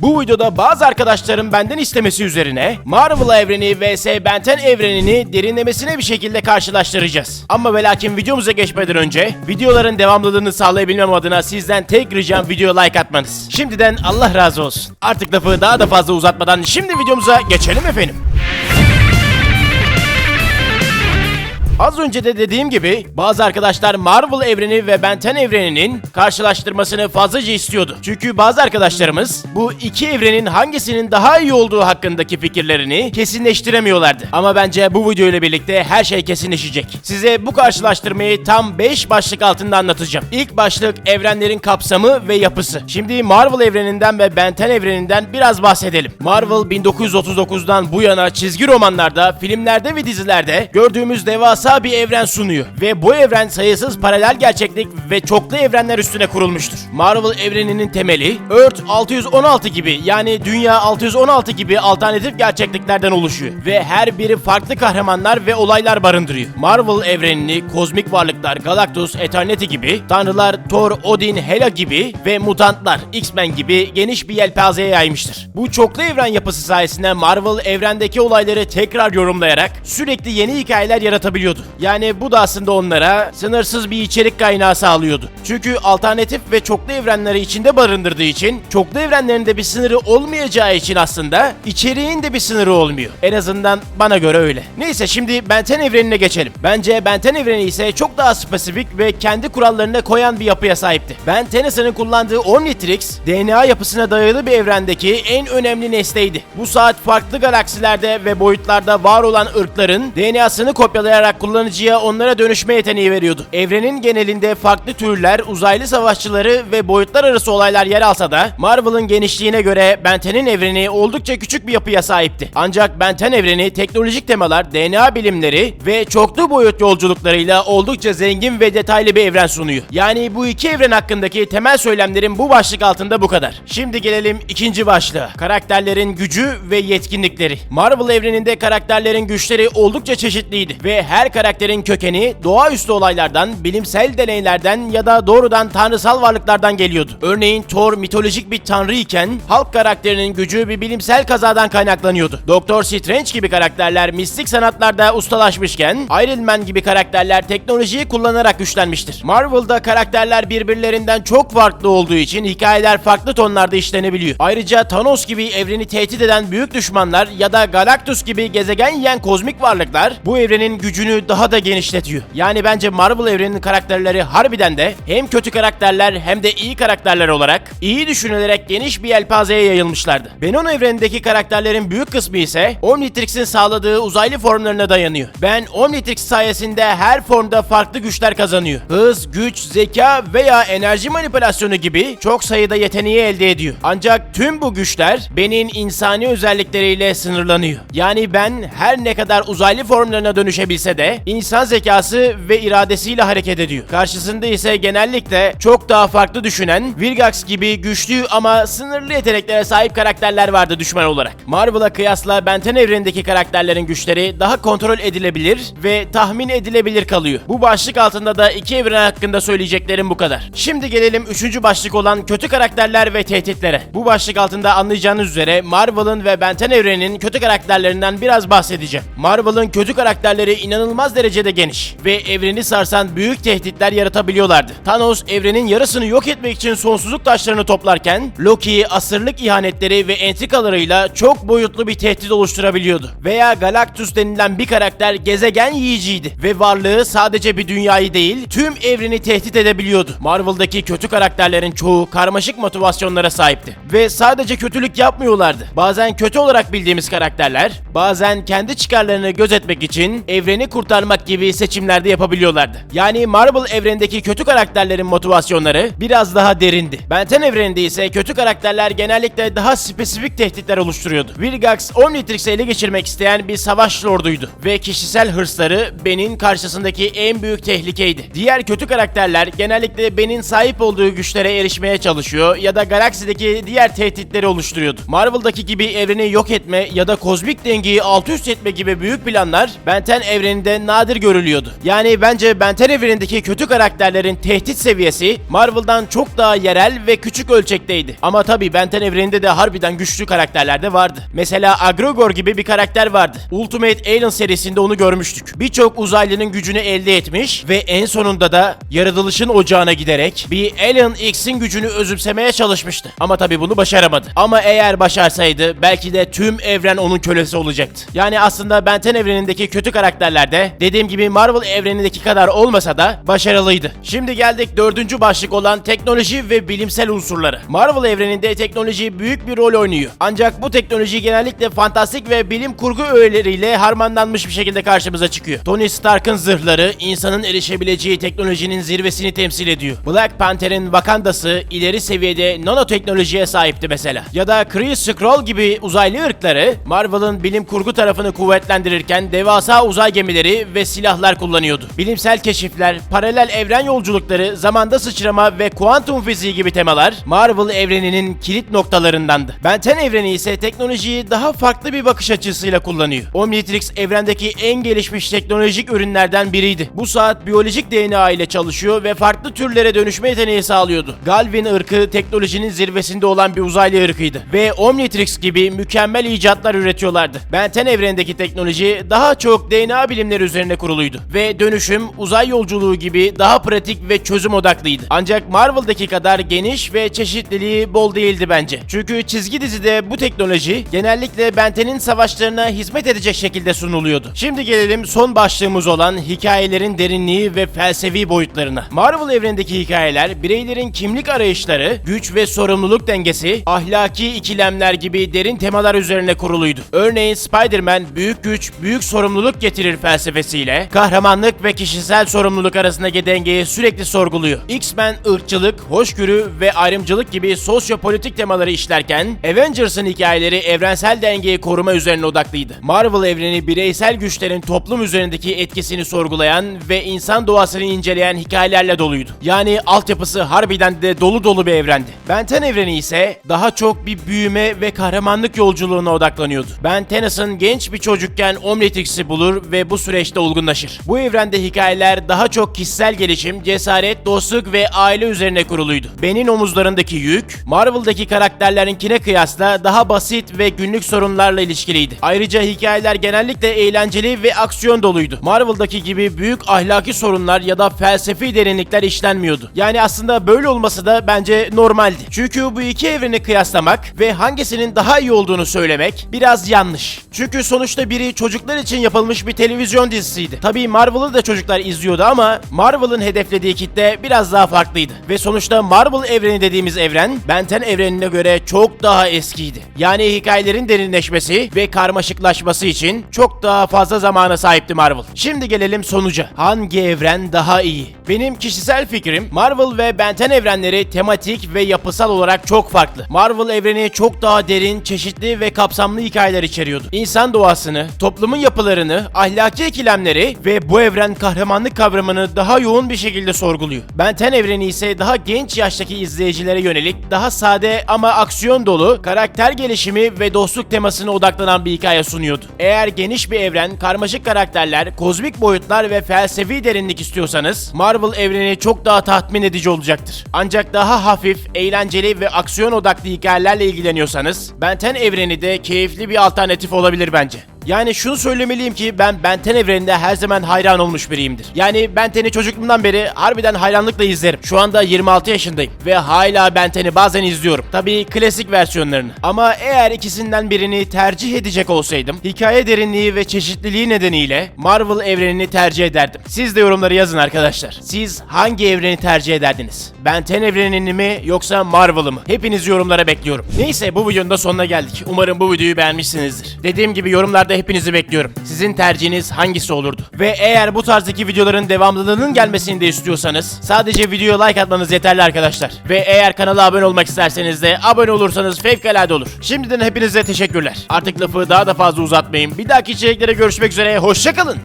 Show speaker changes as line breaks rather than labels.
Bu videoda bazı arkadaşlarım benden istemesi üzerine Marvel evreni vs Benten evrenini derinlemesine bir şekilde karşılaştıracağız. Ama ve lakin videomuza geçmeden önce videoların devamlılığını sağlayabilmem adına sizden tek ricam videoya like atmanız. Şimdiden Allah razı olsun. Artık lafı daha da fazla uzatmadan şimdi videomuza geçelim efendim. Az önce de dediğim gibi bazı arkadaşlar Marvel evreni ve Benten evreninin karşılaştırmasını fazlaca istiyordu. Çünkü bazı arkadaşlarımız bu iki evrenin hangisinin daha iyi olduğu hakkındaki fikirlerini kesinleştiremiyorlardı. Ama bence bu video ile birlikte her şey kesinleşecek. Size bu karşılaştırmayı tam 5 başlık altında anlatacağım. İlk başlık evrenlerin kapsamı ve yapısı. Şimdi Marvel evreninden ve Benten evreninden biraz bahsedelim. Marvel 1939'dan bu yana çizgi romanlarda, filmlerde ve dizilerde gördüğümüz devasa bir evren sunuyor. Ve bu evren sayısız paralel gerçeklik ve çoklu evrenler üstüne kurulmuştur. Marvel evreninin temeli Earth 616 gibi yani Dünya 616 gibi alternatif gerçekliklerden oluşuyor. Ve her biri farklı kahramanlar ve olaylar barındırıyor. Marvel evrenini kozmik varlıklar Galactus, Eternity gibi, tanrılar Thor, Odin, Hela gibi ve mutantlar X-Men gibi geniş bir yelpazeye yaymıştır. Bu çoklu evren yapısı sayesinde Marvel evrendeki olayları tekrar yorumlayarak sürekli yeni hikayeler yaratabiliyordu. Yani bu da aslında onlara sınırsız bir içerik kaynağı sağlıyordu. Çünkü alternatif ve çoklu evrenleri içinde barındırdığı için çoklu evrenlerin de bir sınırı olmayacağı için aslında içeriğin de bir sınırı olmuyor. En azından bana göre öyle. Neyse şimdi Benten evrenine geçelim. Bence Benten evreni ise çok daha spesifik ve kendi kurallarına koyan bir yapıya sahipti. Ben Tennyson'ın kullandığı Omnitrix, DNA yapısına dayalı bir evrendeki en önemli nesneydi. Bu saat farklı galaksilerde ve boyutlarda var olan ırkların DNA'sını kopyalayarak kullanıcıya onlara dönüşme yeteneği veriyordu. Evrenin genelinde farklı türler, uzaylı savaşçıları ve boyutlar arası olaylar yer alsa da Marvel'ın genişliğine göre Benten'in evreni oldukça küçük bir yapıya sahipti. Ancak Benten evreni teknolojik temalar, DNA bilimleri ve çoklu boyut yolculuklarıyla oldukça zengin ve detaylı bir evren sunuyor. Yani bu iki evren hakkındaki temel söylemlerim bu başlık altında bu kadar. Şimdi gelelim ikinci başlığa. Karakterlerin gücü ve yetkinlikleri. Marvel evreninde karakterlerin güçleri oldukça çeşitliydi ve her karakterin kökeni doğaüstü olaylardan, bilimsel deneylerden ya da doğrudan tanrısal varlıklardan geliyordu. Örneğin Thor mitolojik bir tanrı iken Hulk karakterinin gücü bir bilimsel kazadan kaynaklanıyordu. Doktor Strange gibi karakterler mistik sanatlarda ustalaşmışken Iron Man gibi karakterler teknolojiyi kullanarak güçlenmiştir. Marvel'da karakterler birbirlerinden çok farklı olduğu için hikayeler farklı tonlarda işlenebiliyor. Ayrıca Thanos gibi evreni tehdit eden büyük düşmanlar ya da Galactus gibi gezegen yiyen kozmik varlıklar bu evrenin gücünü daha da genişletiyor. Yani bence Marvel evreninin karakterleri harbiden de hem kötü karakterler hem de iyi karakterler olarak iyi düşünülerek geniş bir yelpazeye yayılmışlardı. Benon evrenindeki karakterlerin büyük kısmı ise Omnitrix'in sağladığı uzaylı formlarına dayanıyor. Ben Omnitrix sayesinde her formda farklı güçler kazanıyor. Hız, güç, zeka veya enerji manipülasyonu gibi çok sayıda yeteneği elde ediyor. Ancak tüm bu güçler benim insani özellikleriyle sınırlanıyor. Yani ben her ne kadar uzaylı formlarına dönüşebilse de insan zekası ve iradesiyle hareket ediyor. Karşısında ise genellikle çok daha farklı düşünen Vilgax gibi güçlü ama sınırlı yeteneklere sahip karakterler vardı düşman olarak. Marvel'a kıyasla Benten evrenindeki karakterlerin güçleri daha kontrol edilebilir ve tahmin edilebilir kalıyor. Bu başlık altında da iki evren hakkında söyleyeceklerim bu kadar. Şimdi gelelim üçüncü başlık olan kötü karakterler ve tehditlere. Bu başlık altında anlayacağınız üzere Marvel'ın ve Benten evreninin kötü karakterlerinden biraz bahsedeceğim. Marvel'ın kötü karakterleri inanılmaz derecede geniş ve evreni sarsan büyük tehditler yaratabiliyorlardı. Thanos evrenin yarısını yok etmek için sonsuzluk taşlarını toplarken Loki asırlık ihanetleri ve entrikalarıyla çok boyutlu bir tehdit oluşturabiliyordu. Veya Galactus denilen bir karakter gezegen yiyiciydi ve varlığı sadece bir dünyayı değil tüm evreni tehdit edebiliyordu. Marvel'daki kötü karakterlerin çoğu karmaşık motivasyonlara sahipti ve sadece kötülük yapmıyorlardı. Bazen kötü olarak bildiğimiz karakterler, bazen kendi çıkarlarını gözetmek için evreni kurtarmak gibi seçimlerde yapabiliyorlardı. Yani Marvel evrenindeki kötü karakterlerin motivasyonları biraz daha derindi. Benten evreninde ise kötü karakterler genellikle daha spesifik tehditler oluşturuyordu. Vilgax Omnitrix'i ele geçirmek isteyen bir savaş lorduydu ve kişisel hırsları Ben'in karşısındaki en büyük tehlikeydi. Diğer kötü karakterler genellikle Ben'in sahip olduğu güçlere erişmeye çalışıyor ya da galaksideki diğer tehditleri oluşturuyordu. Marvel'daki gibi evreni yok etme ya da kozmik dengeyi alt üst etme gibi büyük planlar Benten evreninde nadir görülüyordu. Yani bence Benten evrenindeki kötü karakterlerin tehdit seviyesi Marvel'dan çok daha yerel ve küçük ölçekteydi. Ama tabii Benten evreninde de harbiden güçlü karakterler de vardı. Mesela Agrogor gibi bir karakter vardı. Ultimate Alien serisinde onu görmüştük. Birçok uzaylının gücünü elde etmiş ve en sonunda da yaratılışın ocağına giderek bir Alien X'in gücünü özümsemeye çalışmıştı. Ama tabii bunu başaramadı. Ama eğer başarsaydı belki de tüm evren onun kölesi olacaktı. Yani aslında Benten evrenindeki kötü karakterler de dediğim gibi Marvel evrenindeki kadar olmasa da başarılıydı. Şimdi geldik dördüncü başlık olan teknoloji ve bilimsel unsurları. Marvel evreninde teknoloji büyük bir rol oynuyor. Ancak bu teknoloji genellikle fantastik ve bilim kurgu öğeleriyle harmanlanmış bir şekilde karşımıza çıkıyor. Tony Stark'ın zırhları insanın erişebileceği teknolojinin zirvesini temsil ediyor. Black Panther'in Wakanda'sı ileri seviyede nanoteknolojiye sahipti mesela. Ya da Kree Skrull gibi uzaylı ırkları Marvel'ın bilim kurgu tarafını kuvvetlendirirken devasa uzay gemileri ve silahlar kullanıyordu. Bilimsel keşifler, paralel evren yolculukları, zamanda sıçrama ve kuantum fiziği gibi temalar Marvel evreninin kilit noktalarındandı. Benten evreni ise teknolojiyi daha farklı bir bakış açısıyla kullanıyor. Omnitrix evrendeki en gelişmiş teknolojik ürünlerden biriydi. Bu saat biyolojik DNA ile çalışıyor ve farklı türlere dönüşme yeteneği sağlıyordu. Galvin ırkı teknolojinin zirvesinde olan bir uzaylı ırkıydı ve Omnitrix gibi mükemmel icatlar üretiyorlardı. Benten evrenindeki teknoloji daha çok DNA bilimleri üzerine kuruluydu ve dönüşüm uzay yolculuğu gibi daha pratik ve çözüm odaklıydı. Ancak Marvel'daki kadar geniş ve çeşitliliği bol değildi bence. Çünkü çizgi dizide bu teknoloji genellikle Benten'in savaşlarına hizmet edecek şekilde sunuluyordu. Şimdi gelelim son başlığımız olan hikayelerin derinliği ve felsefi boyutlarına. Marvel evrenindeki hikayeler bireylerin kimlik arayışları, güç ve sorumluluk dengesi, ahlaki ikilemler gibi derin temalar üzerine kuruluydu. Örneğin Spider-Man büyük güç, büyük sorumluluk getirir felsefesiyle kahramanlık ve kişisel sorumluluk arasındaki dengeyi sürekli sorguluyor. X-Men ırkçılık, hoşgörü ve ayrımcılık gibi sosyopolitik temaları işlerken Avengers'ın hikayeleri evrensel dengeyi koruma üzerine odaklıydı. Marvel evreni bireysel güçlerin toplum üzerindeki etkisini sorgulayan ve insan doğasını inceleyen hikayelerle doluydu. Yani altyapısı harbiden de dolu dolu bir evrendi. Benten evreni ise daha çok bir büyüme ve kahramanlık yolculuğuna odaklanıyordu. Ben Tennysson genç bir çocukken Omnitrix'i bulur ve bu süreçte olgunlaşır. Bu evrende hikayeler daha çok kişisel gelişim, cesaret, dostluk ve aile üzerine kuruluydu. Ben'in omuzlarındaki yük, Marvel'daki karakterlerinkine kıyasla daha basit ve günlük sorunlarla ilişkiliydi. Ayrıca hikayeler genellikle eğlenceli ve aksiyon doluydu. Marvel'daki gibi büyük ahlaki sorunlar ya da felsefi derinlikler işlenmiyordu. Yani aslında böyle olması da bence normaldi. Çünkü bu iki evreni kıyaslamak ve hangisinin daha iyi olduğunu söylemek biraz yanlış. Çünkü sonuçta biri çocuklar için yapılmış bir televizyon dizisiydi. Tabii Marvel'ı da çocuklar izliyordu ama Marvel'ın hedeflediği kitle biraz daha farklıydı. Ve sonuçta Marvel evreni dediğimiz evren Benten evrenine göre çok daha eskiydi. Yani hikayelerin derinleşmesi ve karmaşıklaşması için çok daha fazla zamana sahipti Marvel. Şimdi gelelim sonuca. Hangi evren daha iyi? Benim kişisel fikrim Marvel ve Benten evrenleri tematik ve yapısal olarak çok farklı. Marvel evreni çok daha derin, çeşitli ve kapsamlı hikayeler içeriyordu. İnsan doğasını, toplumun yapılarını, ahlaki ikilemleri ve bu evren kahramanlık kavramını daha yoğun bir şekilde sorguluyor. Benten evreni ise daha genç yaştaki izleyicilere yönelik daha sade ama aksiyon dolu, karakter gelişimi ve dostluk temasına odaklanan bir hikaye sunuyordu. Eğer geniş bir evren, karmaşık karakterler, kozmik boyutlar ve felsefi derinlik istiyorsanız Marvel evreni çok daha tatmin edici olacaktır. Ancak daha hafif, eğlenceli ve aksiyon odaklı hikayelerle ilgileniyorsanız Benten evreni de keyifli bir alternatif olabilir bence. Yani şunu söylemeliyim ki ben Benten evreninde her zaman hayran olmuş biriyimdir. Yani Benten'i çocukluğumdan beri harbiden hayranlıkla izlerim. Şu anda 26 yaşındayım ve hala Benten'i bazen izliyorum. Tabii klasik versiyonlarını. Ama eğer ikisinden birini tercih edecek olsaydım, hikaye derinliği ve çeşitliliği nedeniyle Marvel evrenini tercih ederdim. Siz de yorumları yazın arkadaşlar. Siz hangi evreni tercih ederdiniz? Benten evrenini mi yoksa Marvel'ı mı? Hepinizi yorumlara bekliyorum. Neyse bu videonun da sonuna geldik. Umarım bu videoyu beğenmişsinizdir. Dediğim gibi yorumlarda hepinizi bekliyorum. Sizin tercihiniz hangisi olurdu? Ve eğer bu tarzdaki videoların devamlılığının gelmesini de istiyorsanız sadece videoya like atmanız yeterli arkadaşlar. Ve eğer kanala abone olmak isterseniz de abone olursanız fevkalade olur. Şimdiden hepinize teşekkürler. Artık lafı daha da fazla uzatmayayım. Bir dahaki içeriklere görüşmek üzere. Hoşçakalın.